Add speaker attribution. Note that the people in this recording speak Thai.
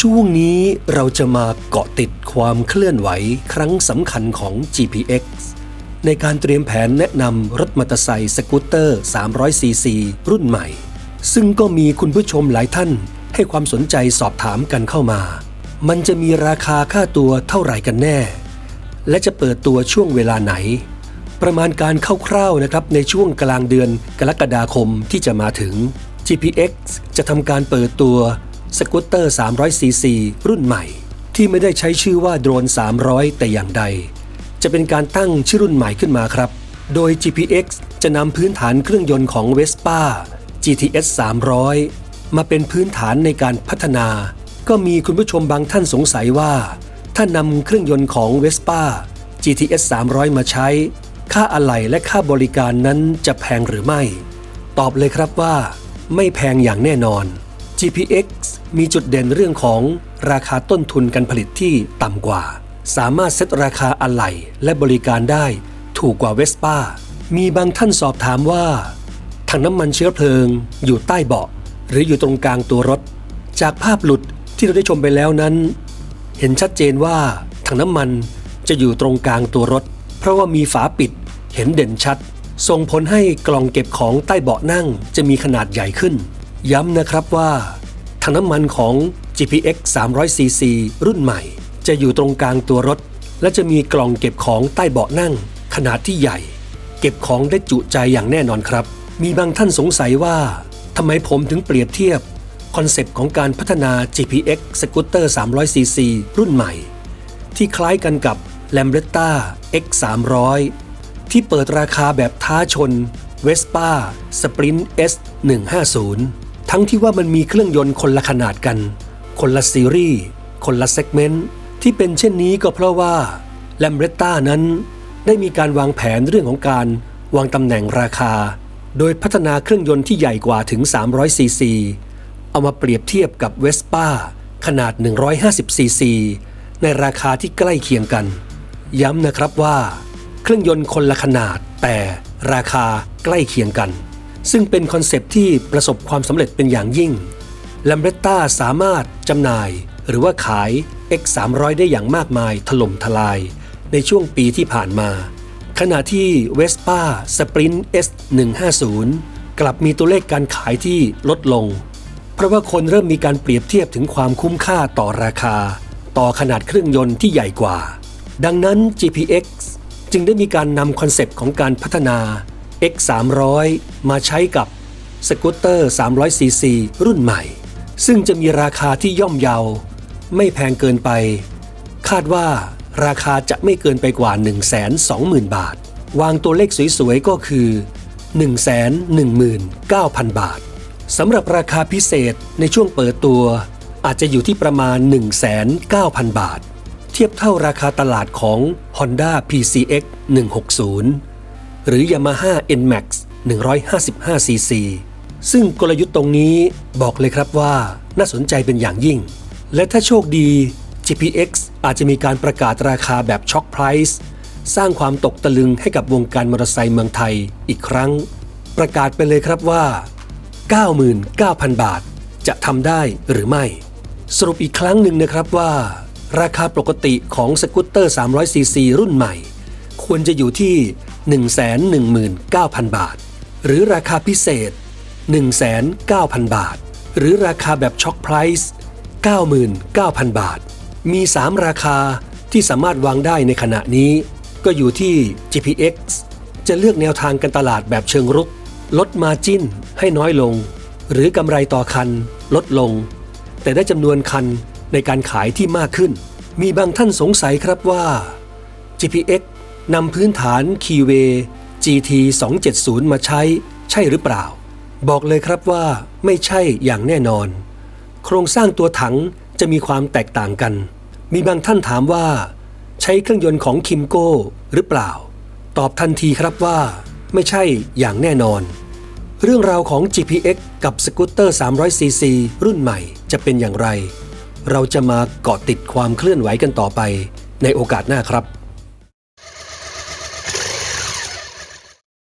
Speaker 1: ช่วงนี้เราจะมาเกาะติดความเคลื่อนไหวครั้งสำคัญของ GPX ในการเตรียมแผนแนะนำรถมอเตอร์ไซค์สกูตเตอร์ 300cc รุ่นใหม่ ซึ่งก็มีคุณผู้ชมหลายท่านให้ความสนใจสอบถามกันเข้ามา มันจะมีราคาค่าตัวเท่าไหร่กันแน่ และจะเปิดตัวช่วงเวลาไหน ประมาณการคร่าวๆนะครับในช่วงกลางเดือนกรกฎาคมที่จะมาถึง GPX จะทำการเปิดตัว สกูตเตอร์ 300cc รุ่นใหม่ ที่ไม่ได้ใช้ชื่อว่าโดรน 300 แต่อย่างใด จะเป็นการตั้งชื่อรุ่นใหม่ขึ้นมาครับ โดย GPX จะนำพื้นฐานเครื่องยนต์ของ Vespa GTS 300 มาเป็นพื้นฐานในการพัฒนา ก็มีคุณผู้ชมบางท่านสงสัยว่า ถ้านำเครื่องยนต์ของ Vespa GTS 300 มาใช้ ค่าอะไหล่และค่าบริการนั้นจะแพงหรือไม่ ตอบเลยครับว่า ไม่แพงอย่างแน่นอน GPX มีจุดเด่นเรื่องของราคาต้นทุนการผลิตที่ต่ำกว่า สามารถเซตราคาอะไหล่และบริการได้ถูกกว่าเวสป้า มีบางท่านสอบถามว่าถังน้ำมันเชื้อเพลิง อยู่ใต้เบาะ หรืออยู่ตรงกลางตัวรถ จากภาพหลุดที่เราได้ชมไปแล้วนั้น เห็นชัดเจนว่าถังน้ำมันจะอยู่ตรงกลางตัวรถ เพราะว่ามีฝาปิดเห็นเด่นชัด ส่งผลให้กล่องเก็บของใต้เบาะนั่งจะมีขนาดใหญ่ขึ้น ย้ำนะครับว่า ถังน้ำมันของ GPX 300cc รุ่นใหม่ จะอยู่ตรงกลางตัวรถ และจะมีกล่องเก็บของใต้เบาะนั่ง ขนาดที่ใหญ่ เก็บของได้จุใจอย่างแน่นอนครับ มีบางท่านสงสัยว่าทำไมผมถึงเปรียบเทียบ คอนเซปต์ของการพัฒนา GPX สกูตเตอร์ 300cc รุ่นใหม่ ที่คล้ายกันกับ Lambretta X 300ที่เปิดราคาแบบท้าชน Vespa Sprint S 150 ทั้งที่ว่ามันมีเครื่องยนต์คนละขนาดกัน คนละซีรีส์ คนละเซกเมนต์ ที่เป็นเช่นนี้ก็เพราะว่า Lambretta นั้น ได้มีการวางแผนเรื่องของการวางตำแหน่งราคา โดยพัฒนาเครื่องยนต์ที่ใหญ่กว่าถึง 300 ซีซี เอามาเปรียบเทียบกับ Vespa ขนาด 150 ซีซี ในราคาที่ใกล้เคียงกัน ย้ำนะครับว่า เครื่องยนต์คนละขนาดแต่ราคาใกล้เคียงกัน ซึ่งเป็นคอนเซปที่ประสบความสำเร็จเป็นอย่างยิ่ง l a m b r e t t a สามารถจำหน่าย หรือว่าขาย X 300ได้อย่างมากมายถล่มทลาย ในช่วงปีที่ผ่านมา ขณะที่ Vespa Sprint S 150กลับมีตัวเลขการขายที่ลดลง เพราะว่าคนเริ่มมีการเปรียบเทียบถึงความคุ้มค่าต่อราคา ต่อขนาดเครื่องยนต์ที่ใหญ่กว่า ดังนั้น GPX จึงได้มีการนำคอนเซปต์ของการพัฒนา X 300 มาใช้กับสกูตเตอร์ 300cc รุ่นใหม่ ซึ่งจะมีราคาที่ย่อมเยา ไม่แพงเกินไป คาดว่าราคาจะไม่เกินไปกว่า 120,000 บาท วางตัวเลขสวยๆ ก็คือ 119,000 บาท สำหรับราคาพิเศษในช่วงเปิดตัว อาจจะอยู่ที่ประมาณ109,000 บาท เทียบเท่าราคาตลาดของ Honda PCX 160 หรือ Yamaha NMAX 155cc ซึ่งกลยุทธ์ตรงนี้บอกเลยครับว่าน่าสนใจเป็นอย่างยิ่ง และถ้าโชคดี GPX อาจจะมีการประกาศราคาแบบช็อคไพรส์สร้างความตกตะลึงให้กับวงการมอเตอร์ไซค์เมืองไทยอีกครั้ง ประกาศไปเลยครับว่า 99,000 บาทจะทำได้หรือไม่ สรุปอีกครั้งหนึ่งนะครับว่า ราคาปกติของสกูตเตอร์ 300cc รุ่นใหม่ ควรจะอยู่ที่ 119,000 บาท หรือราคาพิเศษ 1,900,000 บาท หรือราคาแบบช็อคไพรส์99,000 บาท มี 3 ราคาที่สามารถวางได้ในขณะนี้ ก็อยู่ที่ GPX จะเลือกแนวทางการตลาดแบบเชิงรุก ลดมาจิ้นให้น้อยลง หรือกำไรต่อคันลดลง แต่ได้จำนวนคันในการขายที่มากขึ้น มีบางท่านสงสัยครับว่า GPX นำพื้นฐาน Keyway GT 270 มาใช้ใช่หรือเปล่า บอกเลยครับว่าไม่ใช่อย่างแน่นอน โครงสร้างตัวถังจะมีความแตกต่างกัน มีบางท่านถามว่า ใช้เครื่องยนต์ของคิมโก้หรือเปล่า ตอบทันทีครับว่า ไม่ใช่อย่างแน่นอน เรื่องราวของ GPX กับสกูตเตอร์ 300cc รุ่นใหม่จะเป็นอย่างไร เราจะมาเกาะติดความเคลื่อนไหวกันต่อไปในโอกาสหน้าครับ